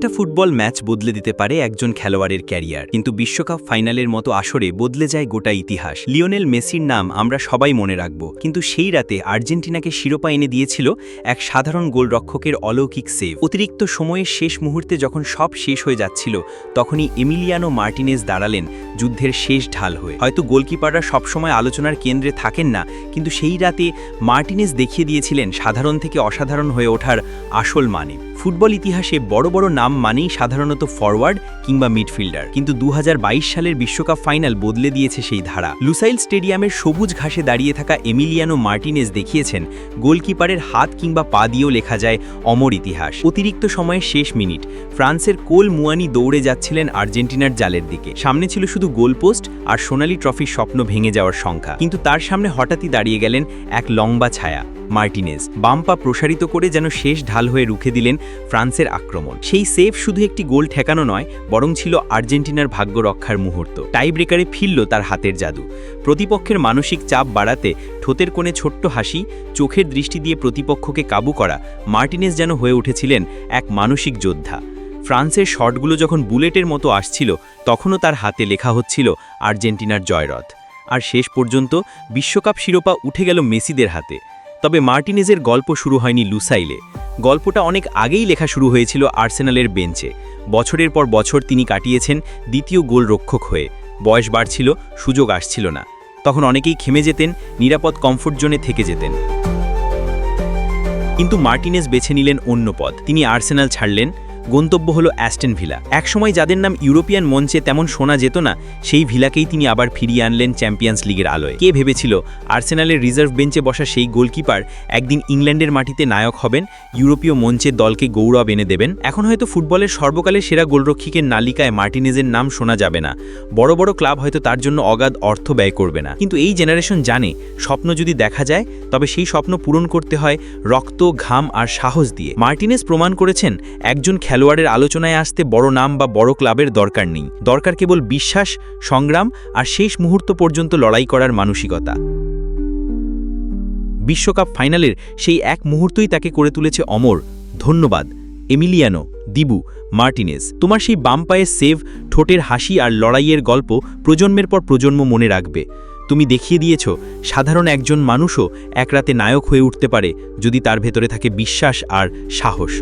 একটা football match বদলে দিতে পারে একজন খেলোয়াড়ের ক্যারিয়ার। কিন্তু বিশ্বকাপ ফাইনালের মতো আসরে বদলে যায় গোটা ইতিহাস। লিওনেল মেসির নাম আমরা সবাই মনে রাখব। কিন্তু সেই রাতে আর্জেন্টিনাকে শিরোপা এনে দিয়েছিল এক সাধারণ গোলরক্ষকের অলৌকিক সেভ। অতিরিক্ত সময়ের শেষ মুহূর্তে যখন সব শেষ হয়ে যাচ্ছিল, তখনই এমিলিয়ানো মার্টিনেজ দাঁড়ালেন যুদ্ধের শেষ ঢাল হয়ে। হয়তো গোলকিপাররা সবসময় আলোচনার কেন্দ্রে থাকেন না, কিন্তু সেই রাতে মার্টিনেজ দেখিয়ে দিয়েছিলেন সাধারণ থেকে অসাধারণ হয়ে ওঠার আসল মানে। ফুটবল ইতিহাসে বড় বড় নাম মানেই সাধারণত ফরওয়ার্ড কিংবা মিডফিল্ডার কিন্তু দু সালের বিশ্বকাপ ফাইনাল বদলে দিয়েছে সেই ধারা। লুসাইল স্টেডিয়ামের সবুজ ঘাসে দাঁড়িয়ে থাকা এমিলিয়ানো মার্টিনেজ দেখিয়েছেন, গোলকিপারের হাত কিংবা পা দিয়েও লেখা যায় অমর ইতিহাস। অতিরিক্ত সময়ের শেষ মিনিট, ফ্রান্সের কোল মুয়ানি দৌড়ে যাচ্ছিলেন আর্জেন্টিনার জালের দিকে। সামনে ছিল শুধু গোলপোস্ট আর সোনালি ট্রফির স্বপ্ন ভেঙে যাওয়ার সংখ্যা। কিন্তু তার সামনে হঠাৎই দাঁড়িয়ে গেলেন এক লম্বা ছায়া, মার্টিনেজ। বাম্পা প্রসারিত করে যেন শেষ ঢাল হয়ে রুখে দিলেন ফ্রান্সের আক্রমণ। সেই সেভ শুধু একটি গোল ঠেকানো নয়, বরং ছিল আর্জেন্টিনার ভাগ্য রক্ষার মুহূর্ত। টাই ব্রেকারে ফিরল তার হাতের জাদু। প্রতিপক্ষের মানসিক চাপ বাড়াতে ঠোঁতের কোণে ছোট্ট হাসি, চোখের দৃষ্টি দিয়ে প্রতিপক্ষকে কাবু করা, মার্টিনেস যেন হয়ে উঠেছিলেন এক মানসিক যোদ্ধা। ফ্রান্সের শটগুলো যখন বুলেটের মতো আসছিল, তখনও তার হাতে লেখা হচ্ছিল আর্জেন্টিনার জয়রথ। আর শেষ পর্যন্ত বিশ্বকাপ শিরোপা উঠে গেল মেসিদের হাতে। তবে মার্টিনেজের গল্প শুরু হয়নি লুসাইলে। গল্পটা অনেক আগেই লেখা শুরু হয়েছিল আর্সেনালের বেঞ্চে। বছরের পর বছর তিনি কাটিয়েছেন দ্বিতীয় গোলরক্ষক হয়ে। বয়স বাড়ছিল, সুযোগ আসছিল না। তখন অনেকেই খেমে যেতেন, নিরাপদ কমফোর্ট জোনে থেকে যেতেন। কিন্তু মার্টিনেজ বেছে নিলেন অন্য পথ। তিনি আর্সেনাল ছাড়লেন গন্তব্য হলো অ্যাস্টেন ভিলা। একসময় যাদের নাম ইউরোপিয়ান মঞ্চে তেমন শোনা যেত না, সেই ভিলাকেই তিনি আবার ফিরিয়ে আনলেন চ্যাম্পিয়ন্স লিগের আলোয়। কে ভেবেছিল আর্সেনালের রিজার্ভ বেঞ্চে বসা সেই গোলকিপার একদিন ইংল্যান্ডের মাটিতে নায়ক হবেন, ইউরোপীয় মঞ্চের দলকে গৌরব এনে দেবেন? এখন হয়তো ফুটবলের সর্বকালের সেরা গোলরক্ষিকের নালিকায় মার্টিনেজের নাম শোনা যাবে না। বড় বড় ক্লাব হয়তো তার জন্য অগাধ অর্থ ব্যয় করবে না। কিন্তু এই জেনারেশন জানে, স্বপ্ন যদি দেখা যায়, তবে সেই স্বপ্ন পূরণ করতে হয় রক্ত, ঘাম আর সাহস দিয়ে। মার্টিনেজ প্রমাণ করেছেন, একজন খেলোয়াড়ের আলোচনায় আসতে বড় নাম বা বড় ক্লাবের দরকার নেই। দরকার কেবল বিশ্বাস, সংগ্রাম আর শেষ মুহূর্ত পর্যন্ত লড়াই করার মানসিকতা। বিশ্বকাপ ফাইনালের সেই এক মুহূর্তই তাকে করে তুলেছে অমর। ধন্যবাদ, এমিলিয়ানো, দিবু মার্টিনেজ তোমার সেই বাম পায়ে সেভ, ঠোঁটের হাসি আর লড়াইয়ের গল্প প্রজন্মের পর প্রজন্ম মনে রাখবে। তুমি দেখিয়ে দিয়েছ, সাধারণ একজন মানুষও এক রাতে নায়ক হয়ে উঠতে পারে যদি তার ভেতরে থাকে বিশ্বাস আর সাহস।